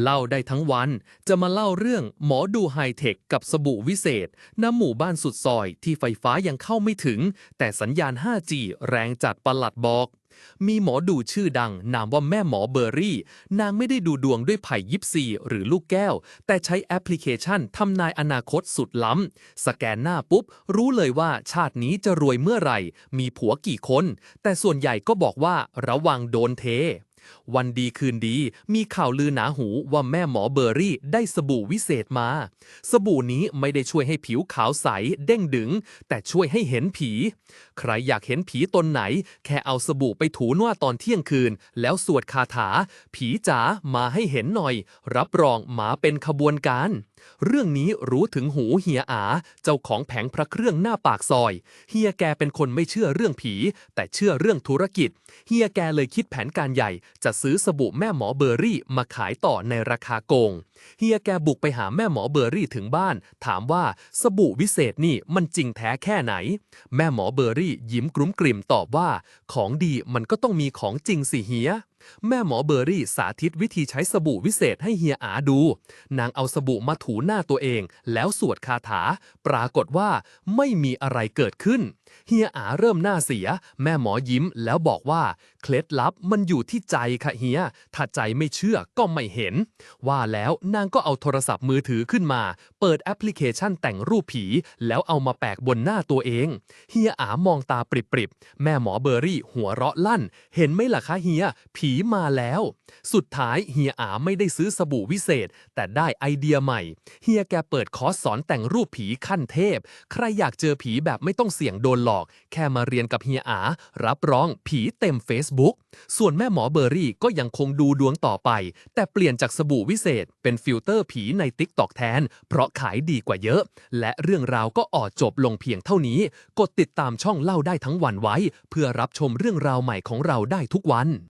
เล่าได้ทั้งวันจะมาเล่าเรื่องหมอดูไฮเทคกับสบู่วิเศษณหมู่บ้านสุดซอยที่ไฟฟ้ายังเข้าไม่ถึง แต่สัญญาณ 5G แรงจัดประหลัดบอก มีหมอดูชื่อดังนามว่าแม่หมอเบอร์รี่ นางไม่ได้ดูดวงด้วยไผ่ยิปซีหรือลูกแก้ว แต่ใช้แอปพลิเคชันทำนายอนาคตสุดล้ำ สแกนหน้าปุ๊บ รู้เลยว่าชาตินี้จะรวยเมื่อไหร่ มีผัวกี่คน แต่ส่วนใหญ่ก็บอกว่าระวังโดนเท วันดีคืนดี มีข่าวลือหนาหูว่าแม่หมอเบอร์รี่ได้สบู่วิเศษมา สบู่นี้ไม่ได้ช่วยให้ผิวขาวใสเด้งดึง แต่ช่วยให้เห็นผี ใครอยากเห็นผีตนไหน แค่เอาสบู่ไปถูนวดตอนเที่ยงคืน แล้วสวดคาถา ผีจ๋ามาให้เห็นหน่อย รับรองหมาเป็นขบวนการเรื่องนี้รู้ถึงหูเฮียอา เจ้าของแผงพระเครื่องหน้าปากซอย เฮียแกเป็นคนไม่เชื่อเรื่องผี แต่เชื่อเรื่องธุรกิจ เฮียแกเลยคิดแผนการใหญ่ จะซื้อสบู่แม่หมอเบอร์รี่มาขายต่อในราคาโกง เฮียแกบุกไปหาแม่หมอเบอร์รี่ถึงบ้าน ถามว่าสบู่วิเศษนี่มันจริงแท้แค่ไหน แม่หมอเบอร์รี่ยิ้มกรุ้มกริ่มตอบว่า ของดีมันก็ต้องมีของจริงสิเฮียแม่หมอเบอร์รี่สาธิตวิธีใช้สบู่วิเศษให้เฮียอาดู นางเอาสบู่มาถูหน้าตัวเอง แล้วสวดคาถา ปรากฏว่าไม่มีอะไรเกิดขึ้น เฮียอาเริ่มหน้าเสีย แม่หมอยิ้มแล้วบอกว่า เคล็ดลับมันอยู่ที่ใจค่ะเฮีย ถ้าใจไม่เชื่อก็ไม่เห็น ว่าแล้วนางก็เอาโทรศัพท์มือถือขึ้นมา เปิดแอปพลิเคชันแต่งรูปผี แล้วเอามาแปะบนหน้าตัวเอง เฮียอามองตาปริบๆ แม่หมอเบอร์รี่หัวเราะลั่น เห็นไหมล่ะคะเฮียผีมาแล้ว สุดท้ายเฮียอาไม่ได้ซื้อสบู่วิเศษ แต่ได้ไอเดียใหม่ เฮียแกเปิดคอร์สสอนแต่งรูปผีขั้นเทพ ใครอยากเจอผีแบบไม่ต้องเสี่ยงโดนหลอก แค่มาเรียนกับเฮียอา รับรองผีเต็ม Facebook ส่วนแม่หมอเบอร์รี่ก็ยังคงดูดวงต่อไป แต่เปลี่ยนจากสบู่วิเศษ เป็นฟิลเตอร์ผีใน t ิ k t o k แทน เพราะขายดีกว่าเยอะ และเรื่องราวก็ออดจบลงเพียงเท่านี้ กดติดตามช่องเล่าได้ทั้งวันไว้ เพื่อรับชมเรื่องราวใหม่ของเราได้ทุกวัน